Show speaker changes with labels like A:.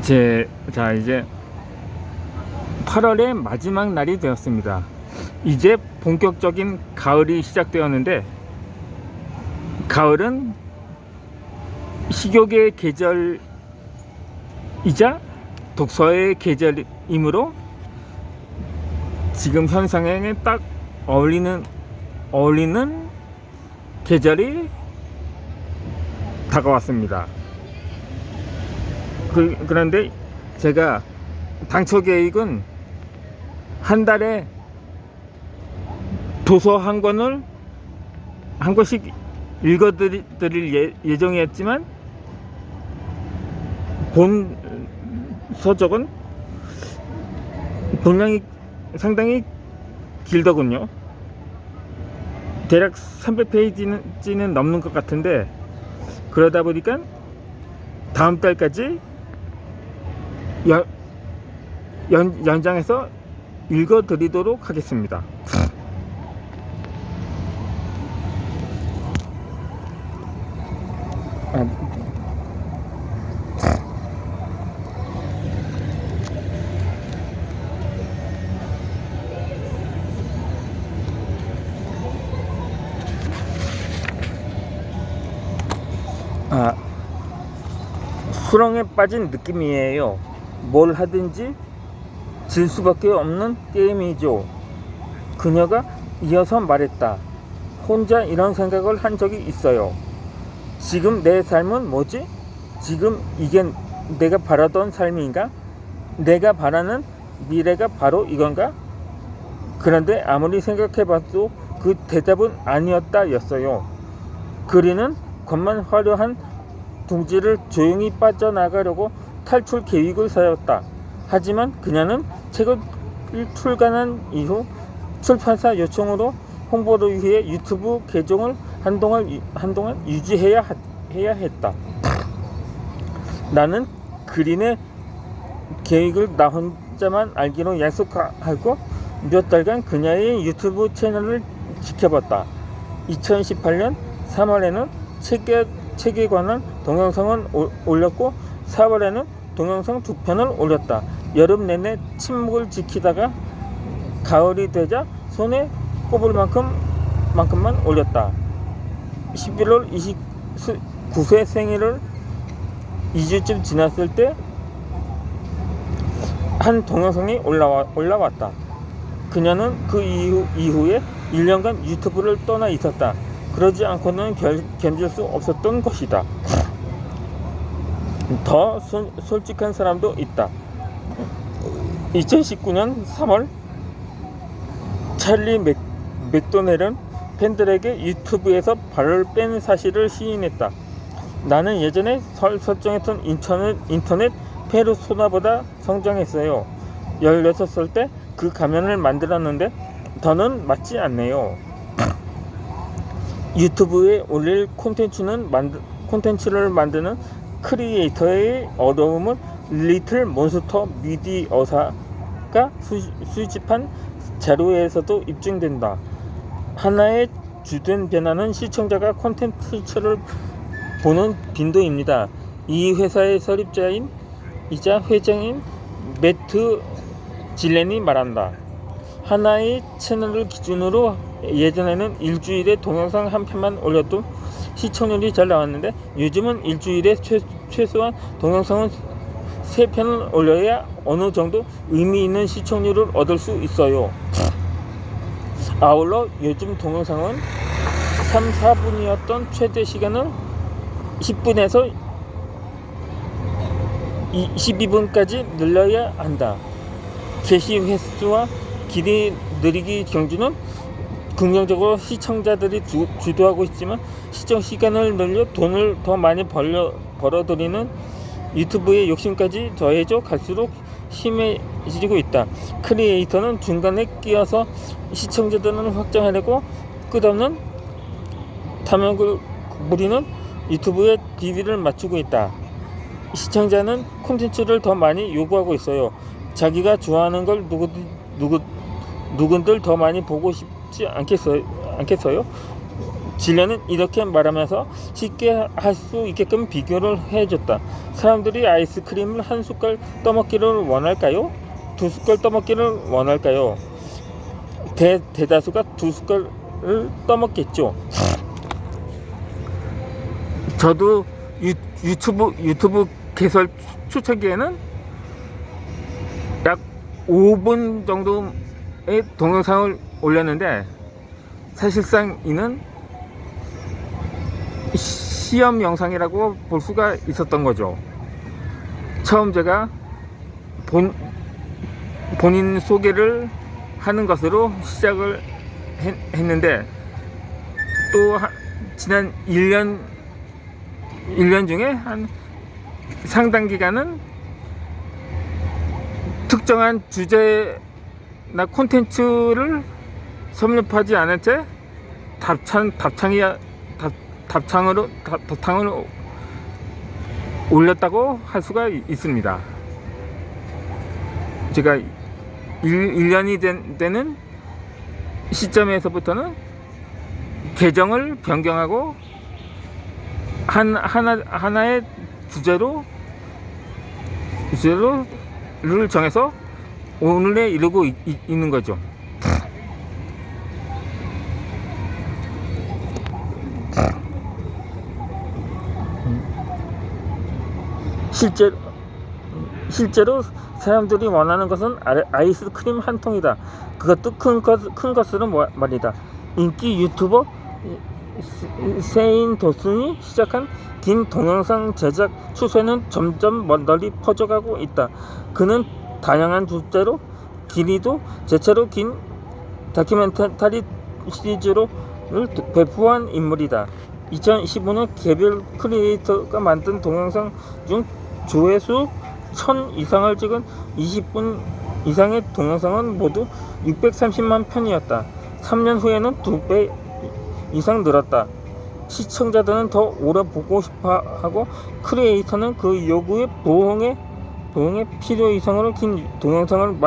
A: 제, 자, 이제 8월의 마지막 날이 되었습니다. 이제 본격적인 가을이 시작되었는데, 가을은 식욕의 계절이자 독서의 계절이므로 지금 현상에 딱 어울리는, 어울리는 계절이 다가왔습니다. 그, 그런데 제가 당초 계획은 한 달에 도서 한 권을 한 권씩 읽어드릴 예, 예정이었지만 본 서적은 분량이 상당히 길더군요. 대략 300페이지는 넘는 것 같은데 그러다 보니까 다음 달까지 연, 연, 연장해서 읽어드리도록 하겠습니다. 아, 아, 수렁에 빠진 느낌이에요. 뭘 하든지 질 수밖에 없는 게임이죠. 그녀가 이어서 말했다. 혼자 이런 생각을 한 적이 있어요. 지금 내 삶은 뭐지? 지금 이게 내가 바라던 삶인가? 내가 바라는 미래가 바로 이건가? 그런데 아무리 생각해봐도 그 대답은 아니었다 였어요. 그리는 겉만 화려한 둥지를 조용히 빠져나가려고 탈출 계획을 세웠다. 하지만 그녀는 책을 출간한 이후 출판사 요청으로 홍보를 위해 유튜브 계정을 한동안 유- 한동안 유지해야 하- 해야 했다. 나는 그린의 계획을 나 혼자만 알기로 약속하고 몇 달간 그녀의 유튜브 채널을 지켜봤다. 2018년 3월에는 책에, 책에 관한 동영상을 올- 올렸고 4월에는 동영상 두 편을 올렸다. 여름 내내 침묵을 지키다가 가을이 되자 손에 꼽을 만큼 만큼만 올렸다. 11월 29세 생일을 2주쯤 지났을 때 한 동영상이 올라와, 올라왔다. 그녀는 그 이후, 이후에 1년간 유튜브를 떠나 있었다. 그러지 않고는 결, 견딜 수 없었던 것이다. 더 솔, 솔직한 사람도 있다. 2019년 3월 찰리 맥, 맥도넬은 팬들에게 유튜브에서 발을 뺀 사실을 시인했다. 나는 예전에 설, 설정했던 인터넷, 인터넷 페르소나보다 성장했어요. 16살 때 그 가면을 만들었는데 더는 맞지 않네요. 유튜브에 올릴 콘텐츠는 만드, 콘텐츠를 만드는 크리에이터의 어려움은 리틀 몬스터 미디 어사가 수, 수집한 자료에서도 입증된다. 하나의 주된 변화는 시청자가 콘텐츠를 보는 빈도입니다. 이 회사의 설립자인 이자 회장인 매트 질렌이 말한다. 하나의 채널을 기준으로 예전에는 일주일에 동영상 한 편만 올려도 시청률이 잘 나왔는데 요즘은 일주일에 최, 최소한 동영상은 세 편을 올려야 어느 정도 의미 있는 시청률을 얻을 수 있어요. 아울러 요즘 동영상은 3, 4분이었던 최대 시간을 10분에서 22분까지 늘려야 한다. 게시 횟수와 길이 느리기 경주는 긍정적으로 시청자들이 주, 주도하고 있지만 시청 시간을 늘려 돈을 더 많이 벌려, 벌어들이는 유튜브의 욕심까지 더해져 갈수록 심해지고 있다. 크리에이터는 중간에 끼어서 시청자들을 확장하려고 끝없는 탐욕을 부리는 유튜브의 DV를 맞추고 있다. 시청자는 콘텐츠를 더 많이 요구하고 있어요. 자기가 좋아하는 걸 누구 누구 누군들 더 많이 보고 싶 지 않겠어요? 않겠어요? 진료는 이렇게 말하면서 쉽게 할 수 있게끔 비교를 해줬다. 사람들이 아이스크림을 한 숟갈 떠먹기를 원할까요? 두 숟갈 떠먹기를 원할까요? 대, 대다수가 두 숟갈을 떠먹겠죠. 저도 유, 유튜브 유튜브 개설 초창기에는 약 5분 정도의 동영상을 올렸는데 사실상 이는 시험 영상이라고 볼 수가 있었던 거죠. 처음 제가 본 본인 소개를 하는 것으로 시작을 했, 했는데 또 하- 지난 1년 1년 중에 한 상당 기간은 특정한 주제나 콘텐츠를 섭렵하지 않은 채 답창 답창이 답, 답창으로 답, 답창을 올렸다고 할 수가 이- 있습니다. 제가 1, 1년이 된, 되는 시점에서부터는 계정을 변경하고 한 하나 하나의 주제로 주제로를 정해서 오늘에 이르고 있, 있- 있는 거죠. 실제 실제로 사람들이 원하는 것은 아- 아이스크림 한 통이다. 그것도 큰, 것, 큰 것으로 뭐- 말이다. 인기 유튜버 세인 도슨이 시작한 긴 동영상 제작 추세는 점점 멀리 퍼져가고 있다. 그는 다양한 주제로 길이도 제체로 긴 다큐멘터리 시리즈로 배포한 인물이다. 2015년 개별 크리에이터가 만든 동영상 중 조회수 1000 이상을 찍은 20분 이상의 동영상은 모두 630만 편이었다. 3년 후에는 2배 이상 늘었다. 시청자들은 더 오래 보고 싶어 하고 크리에이터는 그 요구에 부응해 부응해 필요 이상으로 긴 동영상을 만